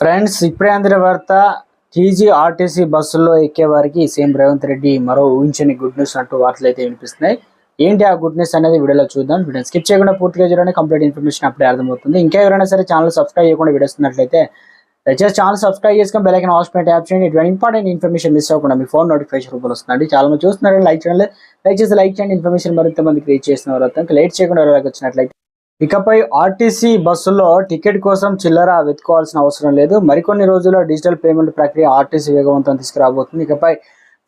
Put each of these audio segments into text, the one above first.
Friends ఇప్పుడే అందిన వార్త టీజీ ఆర్టీసీ బస్సుల్లో ఎక్కే వారికి సీఎం రేవంత్ రెడ్డి మరో ఊహించని గుడ్ న్యూస్ అంటూ వార్తలు అయితే వినిపిస్తున్నాయి. ఏంటి ఆ గుడ్ న్యూస్ అనేది వీడియోలో చూద్దాం. వీడియో స్కిప్ చేయకుండా పూర్తిగా చూడండి. కంప్లీట్ ఇన్ఫర్మేషన్ అప్పుడే అర్థమవుతుంది. ఇంకా ఎవరైనా సరే ఛానల్ సబ్స్క్రైబ్ చేయకుండా వీడియోస్తున్నట్లయితే దయచేసి ఛానల్ సబ్స్క్రైబ్ చేసుకుని బెలైకన్ ఆల్స్ పెట్టి యాప్ చేయండి. ఇటువంటి ఇంపార్టెంట్ ఇన్ఫర్మేషన్ మిస్ అవ్వకుండా మీ ఫోన్ నోటిఫికేషన్ రూపంలో వస్తుందండి. చాలా మంది చూస్తున్నారు లైక్ చేయండి దయచేసి లైక్ చేయండి. ఇన్ఫర్మేషన్ మరింత మందికి రీచ్ చేసిన వారు ఇంకా లేట్ చేయకుండా వచ్చినట్లయితే ఇకపై ఆర్టీసీ బస్సుల్లో టికెట్ కోసం చిల్లర వెతుకోవాల్సిన అవసరం లేదు. మరికొన్ని రోజుల్లో డిజిటల్ పేమెంట్ ప్రక్రియ ఆర్టీసీ వేగవంతం తీసుకురాబోతుంది. ఇకపై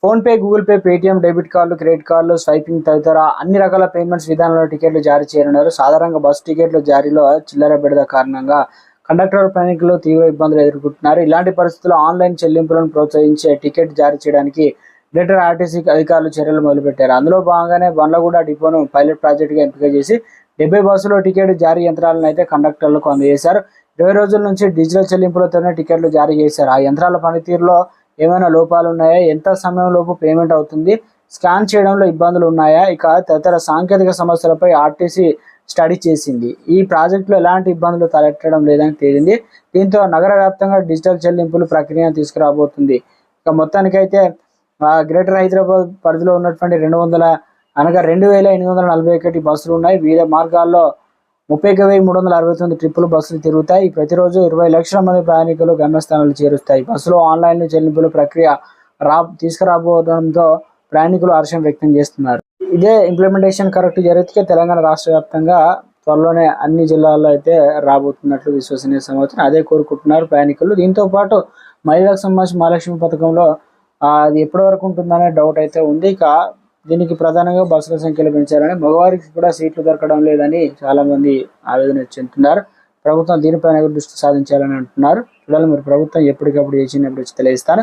PhonePe Google Pay Paytm debit కార్డులు క్రెడిట్ కార్డులు స్వైపింగ్ తదితర అన్ని రకాల పేమెంట్స్ విధానంలో టికెట్లు జారీ చేయనున్నారు. సాధారణంగా బస్సు టికెట్లు జారీలో చిల్లర బెడద కారణంగా కండక్టర్ ప్రయాణికులు తీవ్ర ఇబ్బందులు ఎదుర్కొంటున్నారు. ఇలాంటి పరిస్థితుల్లో ఆన్లైన్ చెల్లింపులను ప్రోత్సహించే టికెట్ జారీ చేయడానికి గ్రేటర్ ఆర్టీసీ అధికారులు చర్యలు మొదలుపెట్టారు. అందులో భాగంగానే బండ్లగూడ డిపోను పైలట్ ప్రాజెక్టుగా ఎంపిక చేసి డెబ్బై బస్సులో టికెట్ జారీ యంత్రాలను అయితే కండక్టర్లకు అందజేశారు. ఇరవై రోజుల నుంచి డిజిటల్ చెల్లింపులతోనే టికెట్లు జారీ చేశారు. ఆ యంత్రాల పనితీరులో ఏమైనా లోపాలు ఉన్నాయా? ఎంత సమయంలోపు పేమెంట్ అవుతుంది? స్కాన్ చేయడంలో ఇబ్బందులు ఉన్నాయా? ఇక తదితర సాంకేతిక సమస్యలపై ఆర్టీసీ స్టడీ చేసింది. ఈ ప్రాజెక్టులో ఎలాంటి ఇబ్బందులు తలెట్టడం లేదని తేలింది. దీంతో నగర వ్యాప్తంగా డిజిటల్ చెల్లింపులు ప్రక్రియను తీసుకురాబోతుంది. ఇక మొత్తానికైతే గ్రేటర్ హైదరాబాద్ పరిధిలో ఉన్నటువంటి రెండు వందల అనగా రెండు వేల ఎనిమిది వందల నలభై ఒకటి బస్సులు ఉన్నాయి. వివిధ మార్గాల్లో ముప్పై ఒక వెయ్యి మూడు వందల అరవై తొమ్మిది ట్రిప్పులు బస్సులు తిరుగుతాయి. ప్రతిరోజు ఇరవై లక్షల మంది ప్రయాణికులు గమ్యస్థానాలు చేరుస్తాయి. బస్సులో ఆన్లైన్ చెల్లింపుల ప్రక్రియ రా తీసుకురాబోవడంతో ప్రయాణికులు హర్షం వ్యక్తం చేస్తున్నారు. ఇదే ఇంప్లిమెంటేషన్ కరెక్ట్ జరిగితే తెలంగాణ రాష్ట్ర వ్యాప్తంగా త్వరలోనే అన్ని జిల్లాల్లో అయితే రాబోతున్నట్లు విశ్వసనీయ సమాచారం. అదే కోరుకుంటున్నారు ప్రయాణికులు. దీంతో పాటు మహిళలకు సంబంధించిన మహాలక్ష్మి పథకంలో అది ఎప్పటి వరకు ఉంటుందనే డౌట్ అయితే ఉంది. ఇక దీనికి ప్రధానంగా బస్సుల సంఖ్యలు పెంచాలని మగవారికి కూడా సీట్లు దొరకడం లేదని చాలా మంది ఆవేదన చెందుతున్నారు. ప్రభుత్వం దీనిపైన దృష్టి సాధించాలని అంటున్నారు. చూడాలి మరి ప్రభుత్వం ఎప్పటికప్పుడు చేసినప్పుడు చిన్నప్పుడు తెలియజేస్తాను.